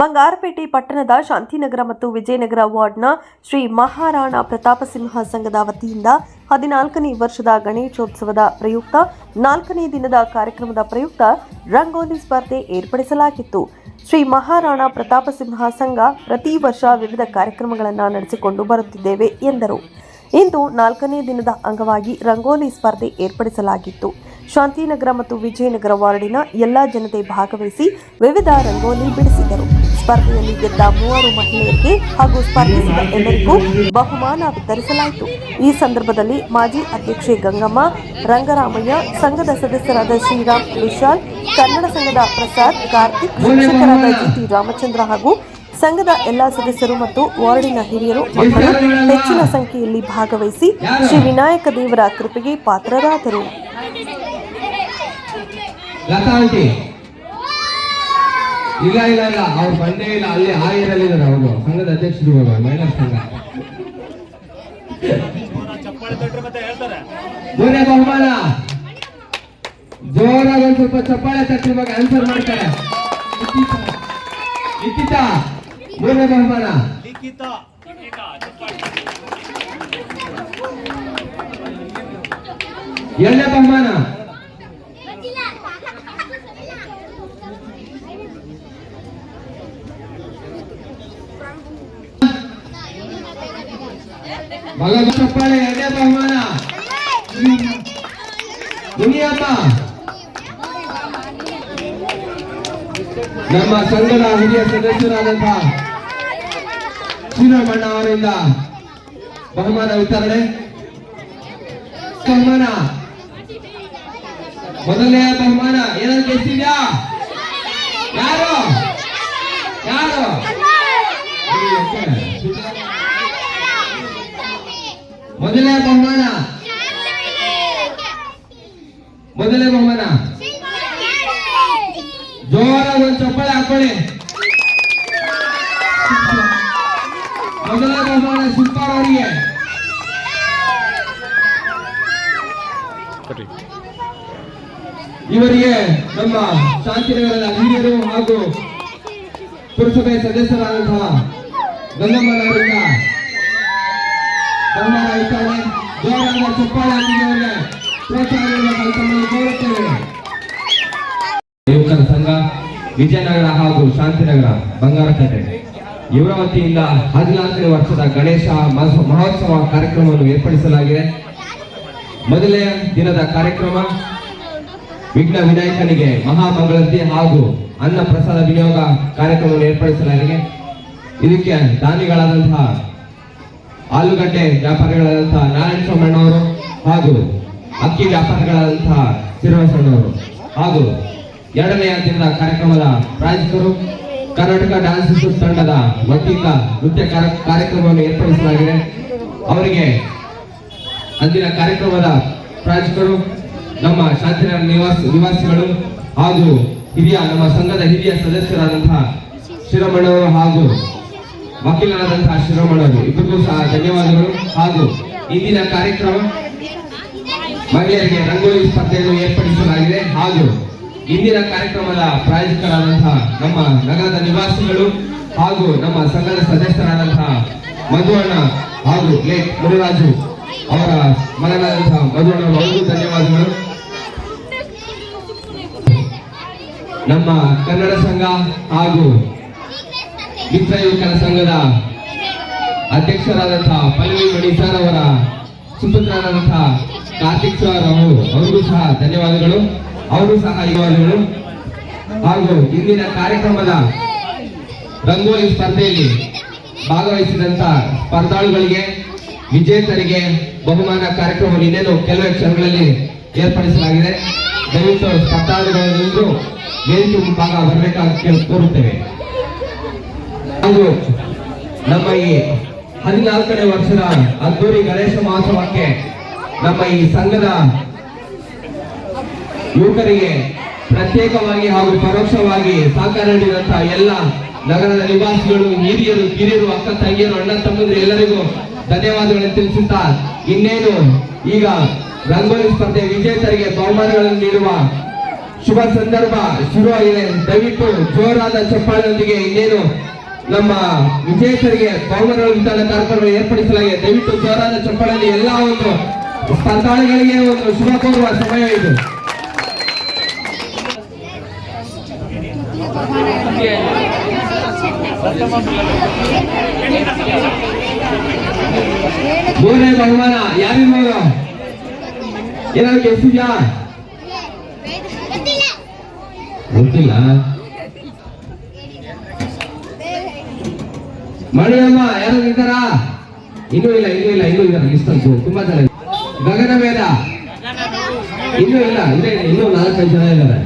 ಬಂಗಾರಪೇಟೆ ಪಟ್ಟಣದ ಶಾಂತಿನಗರ ಮತ್ತು ವಿಜಯನಗರ ವಾರ್ಡ್ನ ಶ್ರೀ ಮಹಾರಾಣ ಪ್ರತಾಪಸಿಂಹ ಸಂಘದ ವತಿಯಿಂದ ಹದಿನಾಲ್ಕನೇ ವರ್ಷದ ಗಣೇಶೋತ್ಸವದ ಪ್ರಯುಕ್ತ ನಾಲ್ಕನೇ ದಿನದ ಕಾರ್ಯಕ್ರಮದ ಪ್ರಯುಕ್ತ ರಂಗೋಲಿ ಸ್ಪರ್ಧೆ ಏರ್ಪಡಿಸಲಾಗಿತ್ತು. ಶ್ರೀ ಮಹಾರಾಣ ಪ್ರತಾಪಸಿಂಹ ಸಂಘ ಪ್ರತಿ ವರ್ಷ ವಿವಿಧ ಕಾರ್ಯಕ್ರಮಗಳನ್ನು ನಡೆಸಿಕೊಂಡು ಬರುತ್ತಿದ್ದೇವೆ ಎಂದರು. ಇಂದು ನಾಲ್ಕನೇ ದಿನದ ಅಂಗವಾಗಿ ರಂಗೋಲಿ ಸ್ಪರ್ಧೆ ಏರ್ಪಡಿಸಲಾಗಿತ್ತು. ಶಾಂತಿನಗರ ಮತ್ತು ವಿಜಯನಗರ ವಾರ್ಡಿನ ಎಲ್ಲ ಜನತೆ ಭಾಗವಹಿಸಿ ವಿವಿಧ ರಂಗೋಲಿ ಬಿಡಿಸಿದರು. ಸ್ಪರ್ಧೆಯಲ್ಲಿ ಗೆದ್ದ ಮೂವರು ಮಹಿಳೆಯರಿಗೆ ಹಾಗೂ ಸ್ಪರ್ಧಿಸಿದ ಎಲ್ಲರಿಗೂ ಬಹುಮಾನ ವಿತರಿಸಲಾಯಿತು. ಈ ಸಂದರ್ಭದಲ್ಲಿ ಮಾಜಿ ಅಧ್ಯಕ್ಷೆ ಗಂಗಮ್ಮ, ರಂಗರಾಮಯ್ಯ, ಸಂಘದ ಸದಸ್ಯರಾದ ಶ್ರೀರಾಮ್ ವಿಶಾಲ್, ಕನ್ನಡ ಸಂಘದ ಪ್ರಸಾದ್, ಕಾರ್ತಿಕ್, ಶಿಕ್ಷಕರಾದ ಜಿಟಿ ರಾಮಚಂದ್ರ ಹಾಗೂ ಸಂಘದ ಎಲ್ಲಾ ಸದಸ್ಯರು ಮತ್ತು ವಾರ್ಡಿನ ಹಿರಿಯರು ಮಕ್ಕಳು ಹೆಚ್ಚಿನ ಸಂಖ್ಯೆಯಲ್ಲಿ ಭಾಗವಹಿಸಿ ಶ್ರೀ ವಿನಾಯಕ ದೇವರ ಕೃಪೆಗೆ ಪಾತ್ರರಾದರು. ಇಲ್ಲ ಇಲ್ಲ ಇಲ್ಲ. ಅವ್ರು ಬಂದೇ ಇಲ್ಲ. ಅಲ್ಲಿ ಆ ಏರಿಯಲ್ಲಿದ್ದಾರೆ ಅವರು. ಸಂಘದ ಅಧ್ಯಕ್ಷರು ಇವಾಗ ಮೈನಸ್ ಸಂಘ. ಮೂರನೇ ಬಹುಮಾನ. ಜೋರಾಗಿ ಒಂದ್ ಸ್ವಲ್ಪ ಚಪ್ಪಾಳೆ ತಟ್ಟಿ ಬಗ್ಗೆ ಆನ್ಸರ್ ಮಾಡ್ತಾರೆ. ಲಿಖಿತ. ಮೂರನೇ ಬಹುಮಾನ. ಎರಡನೇ ಬಹುಮಾನ. ಮಗ ಚಪ್ಪಾಳೆ, ಎರಡನೇ ಬಹುಮಾನ. ಮುನಿಯಮ್ಮ ನಮ್ಮ ಸಂಘದ ಹಿರಿಯ ಸದಸ್ಯರಾದಂತಹ ಶ್ರೀರಾಮಣ್ಣ ಅವರಿಂದ ಬಹುಮಾನ ವಿತರಣೆ. ಬಹುಮಾನ. ಮೊದಲನೇ ಬಹುಮಾನ. ಏನಾದ್ರು ಗೆದ್ದಿದ್ಯಾ? ಯಾರು? ಯಾರು? ಮೊದಲನೇ ಬಹುಮಾನ? ಮೊದಲನೇ ಬಹುಮಾನ? ಜೋರ ಒಂದು ಚಪ್ಪಳೆ ಹಾಕೊಳ್ಳಿ. ಮೊದಲನೇ ಬಹುಮಾನ ಸುತ್ತಾರ್ ಅವರಿಗೆ. ಇವರಿಗೆ ನಮ್ಮ ಶಾಂತಿನಗರದ ಹಿರಿಯರು ಹಾಗೂ ಪುರಸಭೆ ಸದಸ್ಯರಾದಂತಹ ಗಂಗಮ್ಮನವರಿಂದ ಯುವಕರ ಸಂಘ, ವಿಜಯನಗರ ಹಾಗೂ ಶಾಂತಿನಗರ, ಬಂಗಾರಪೇಟೆ. ಇವರ ವತಿಯಿಂದ ಹದಿನಾಲ್ಕನೇ ವರ್ಷದ ಗಣೇಶ ಮಹೋತ್ಸವ- ಕಾರ್ಯಕ್ರಮವನ್ನು ಏರ್ಪಡಿಸಲಾಗಿದೆ. ಮೊದಲನೇ ದಿನದ ಕಾರ್ಯಕ್ರಮ, ವಿಘ್ನ ವಿನಾಯಕನಿಗೆ ಮಹಾಮಂಗಳಾರತಿ ಹಾಗೂ ಅನ್ನ ಪ್ರಸಾದ ವಿನಿಯೋಗ ಕಾರ್ಯಕ್ರಮವನ್ನು ಏರ್ಪಡಿಸಲಾಗಿದೆ. ಇದಕ್ಕೆ ದಾನಿಗಳಾದಂತಹ ಆಲೂಗಡ್ಡೆ ವ್ಯಾಪಾರಿಗಳಾದಂತಹ ನಾರಾಯಣ ಸೋಮಣ್ಣವರು ಹಾಗೂ ಅಕ್ಕಿ ವ್ಯಾಪಾರಿಗಳಾದಂತಹ ಶ್ರೀನಿವಾಸಣ್ಣವರು ಹಾಗೂ ಎರಡನೆಯ ದಿನದ ಕಾರ್ಯಕ್ರಮದ ಪ್ರಾಯೋಜಕರು ಕರ್ನಾಟಕ ಡ್ಯಾನ್ಸ್ ತಂಡದ ವತಿಯಿಂದ ನೃತ್ಯ ಕಾರ್ಯ- ಕಾರ್ಯಕ್ರಮವನ್ನು ಏರ್ಪಡಿಸಲಾಗಿದೆ. ಅವರಿಗೆ ಅಂದಿನ ಕಾರ್ಯಕ್ರಮದ ಪ್ರಾಯೋಜಕರು ನಮ್ಮ ಶಾಂತಿನಗರ ನಿವಾಸ ನಿವಾಸಿಗಳು ಹಾಗೂ ಹಿರಿಯ ನಮ್ಮ ಸಂಘದ ಹಿರಿಯ ಸದಸ್ಯರಾದಂತಹ ಶಿರಮಣ್ಣವರು ಹಾಗೂ ವಕೀಲರಾದಂತಹ ಶಿರೋಮಣರು, ಇಬ್ಬರಿಗೂ ಸಹ ಧನ್ಯವಾದಗಳು. ಹಾಗೂ ಇಂದಿನ ಕಾರ್ಯಕ್ರಮ ಮಹಿಳೆಯರಿಗೆ ರಂಗೋಲಿ ಸ್ಪರ್ಧೆಯನ್ನು ಏರ್ಪಡಿಸಲಾಗಿದೆ. ಹಾಗೂ ಇಂದಿನ ಕಾರ್ಯಕ್ರಮದ ಪ್ರಾಯೋಜಕರಾದಂತಹ ನಮ್ಮ ನಗರದ ನಿವಾಸಿಗಳು ಹಾಗೂ ನಮ್ಮ ಸಂಘದ ಸದಸ್ಯರಾದಂತಹ ಮಧುವಣ್ಣ ಹಾಗೂ ಲೇಟ್ ಮುನಿರಾಜು ಅವರ ಮಗನಾದಂತಹ ಮಧುವಣ್ಣ ಅವರಿಗೂ ಧನ್ಯವಾದಗಳು. ನಮ್ಮ ಕನ್ನಡ ಸಂಘ ಹಾಗೂ ಮಿತ್ರ ಯುವಕರ ಸಂಘದ ಅಧ್ಯಕ್ಷರಾದಂತಹ ಪಲ್ಲವಿ ಮಣಿ ಸರ್ ಅವರ ಸುಪುತ್ರರಾದಂತಹ ಕಾರ್ತಿಕ್ ಸರ್ ಅವರು, ಅವರಿಗೂ ಸಹ ಧನ್ಯವಾದಗಳು. ಅವರು ಸಹ ಧನ್ಯವಾದಗಳು. ಹಾಗೂ ಇಂದಿನ ಕಾರ್ಯಕ್ರಮದ ರಂಗೋಲಿ ಸ್ಪರ್ಧೆಯಲ್ಲಿ ಭಾಗವಹಿಸಿದಂತ ಸ್ಪರ್ಧಾಳುಗಳಿಗೆ, ವಿಜೇತರಿಗೆ ಬಹುಮಾನ ಕಾರ್ಯಕ್ರಮ ಇನ್ನೇನು ಕೆಲವೇ ಕ್ಷಣಗಳಲ್ಲಿ ಏರ್ಪಡಿಸಲಾಗಿದೆ. ದಯವಿಟ್ಟು ಸ್ಪರ್ಧಾಳುಗಳೆಲ್ಲರೂ ವೇದಿಕೆ ಭಾಗ ಬರಬೇಕಾಗಿ ಕೋರುತ್ತೇವೆ. ನಮ್ಮ ಈ ಹದಿನಾಲ್ಕನೇ ವರ್ಷದ ಅದ್ದೂರಿ ಗಣೇಶ ಮಹೋತ್ಸವಕ್ಕೆ ನಮ್ಮ ಈ ಸಂಘದ ಯುವಕರಿಗೆ ಪ್ರತ್ಯೇಕವಾಗಿ ಹಾಗೂ ಪರೋಕ್ಷವಾಗಿ ಸಹಕಾರ ನೀಡಿದಂತಹ ಎಲ್ಲ ನಗರದ ನಿವಾಸಿಗಳು, ಹಿರಿಯರು, ಕಿರಿಯರು, ಅಕ್ಕ ತಂಗಿಯರು, ಅಣ್ಣ ತಮ್ಮಂದಿರು ಎಲ್ಲರಿಗೂ ಧನ್ಯವಾದಗಳನ್ನು ತಿಳಿಸುತ್ತಾ ಇನ್ನೇನು ಈಗ ರಂಗೋಲಿ ಸ್ಪರ್ಧೆ ವಿಜೇತರಿಗೆ ಬಹುಮಾನಗಳನ್ನು ನೀಡುವ ಶುಭ ಸಂದರ್ಭ ಶುರುವಾಗಿದೆ ದಯವಿಟ್ಟು ಜೋರಾದ ಚಪ್ಪಾಳೆಯೊಂದಿಗೆ ಇನ್ನೇನು ನಮ್ಮ ವಿಜೇತರಿಗೆ ಬಹುಮಾನಗಳ ವಿತರಣಾ ಕಾರ್ಯಕ್ರಮ ಏರ್ಪಡಿಸಲಾಗಿದೆ. ದಯವಿಟ್ಟು ಜೋರಾದ ಚಪ್ಪಾಳೆಯಲ್ಲಿ ಎಲ್ಲ ಒಂದು ಸ್ಪರ್ಧಾಳಿಗಳಿಗೆ ಒಂದು ಶುಭ ಕೋರುವ ಸಮಯ ಇದು. ಮೂರನೇ ಬಹುಮಾನ ಯಾರಿರ್ಬೋದು ಏನಾದ್ರು ಗೆಲ್ಸಿದ್ಯಾ ಗೊತ್ತಿಲ್ಲ. ಮಣಿಯಮ್ಮ, ಯಾರು ಇದ್ದಾರಾ? ಇನ್ನೂ ಇಲ್ಲ ಇನ್ನೂ ಇಲ್ಲ, ಇನ್ನೂ ಇದ್ದಾರೆ ಲಿಸ್ಟ್ ಅಂತ ತುಂಬಾ ಜನ. ಗಗನ ವೇದ ಇನ್ನೂ ಇಲ್ಲ, ಇದೆ, ಇನ್ನೂ ನಾಲ್ಕೈದು ಜನ ಇದ್ದಾರೆ.